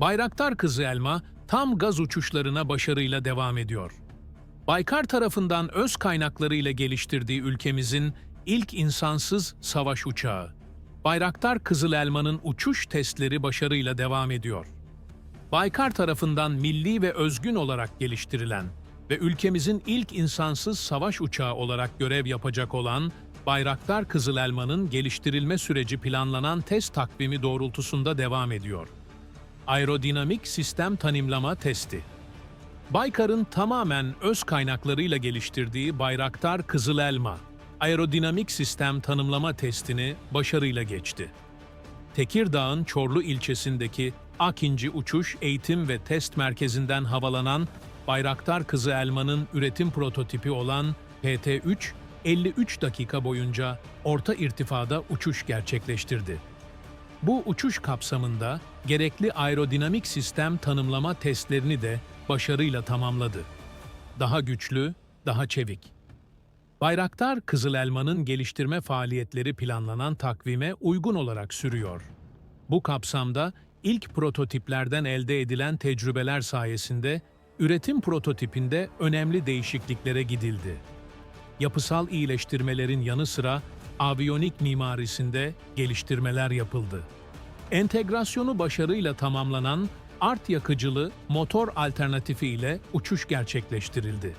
Bayraktar Kızı Elma tam gaz uçuşlarına başarıyla devam ediyor. Baykar tarafından öz kaynaklarıyla geliştirdiği ülkemizin ilk insansız savaş uçağı. Bayraktar Kızıl Elma'nın uçuş testleri başarıyla devam ediyor. Baykar tarafından milli ve özgün olarak geliştirilen ve ülkemizin ilk insansız savaş uçağı olarak görev yapacak olan Bayraktar Kızıl Elma'nın geliştirilme süreci planlanan test takvimi doğrultusunda devam ediyor. Aerodinamik Sistem Tanımlama Testi Baykar'ın tamamen öz kaynaklarıyla geliştirdiği Bayraktar Kızıl Elma, aerodinamik sistem tanımlama testini başarıyla geçti. Tekirdağ'ın Çorlu ilçesindeki Akinci Uçuş Eğitim ve Test Merkezi'nden havalanan Bayraktar Kızı Elma'nın üretim prototipi olan PT-3, 53 dakika boyunca orta irtifada uçuş gerçekleştirdi. Bu uçuş kapsamında gerekli aerodinamik sistem tanımlama testlerini de başarıyla tamamladı. Daha güçlü, daha çevik. Bayraktar Kızıl Elma'nın geliştirme faaliyetleri planlanan takvime uygun olarak sürüyor. Bu kapsamda ilk prototiplerden elde edilen tecrübeler sayesinde üretim prototipinde önemli değişikliklere gidildi. Yapısal iyileştirmelerin yanı sıra aviyonik mimarisinde geliştirmeler yapıldı. Entegrasyonu başarıyla tamamlanan art yakıcılı motor alternatifi ile uçuş gerçekleştirildi.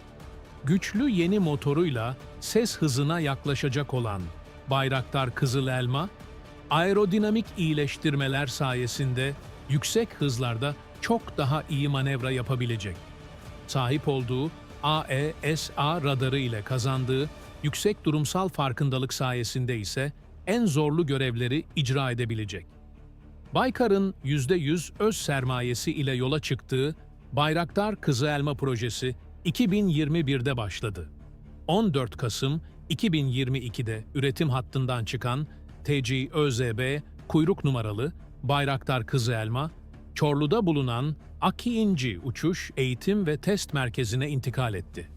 Güçlü yeni motoruyla ses hızına yaklaşacak olan Bayraktar Kızıl Elma, aerodinamik iyileştirmeler sayesinde yüksek hızlarda çok daha iyi manevra yapabilecek. Sahip olduğu AESA radarı ile kazandığı yüksek durumsal farkındalık sayesinde ise en zorlu görevleri icra edebilecek. Baykar'ın %100 öz sermayesi ile yola çıktığı Bayraktar Kızı Elma projesi 2021'de başladı. 14 Kasım 2022'de üretim hattından çıkan TCI-ÖZB kuyruk numaralı Bayraktar Kızı Elma, Çorlu'da bulunan Aki İnci Uçuş Eğitim ve Test Merkezi'ne intikal etti.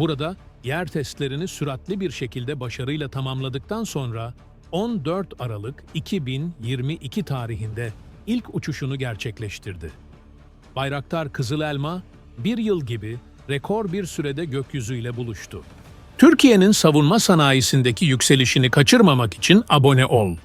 Burada yer testlerini süratli bir şekilde başarıyla tamamladıktan sonra 14 Aralık 2022 tarihinde ilk uçuşunu gerçekleştirdi. Bayraktar Kızıl Elma bir yıl gibi rekor bir sürede gökyüzüyle buluştu. Türkiye'nin savunma sanayisindeki yükselişini kaçırmamak için abone ol.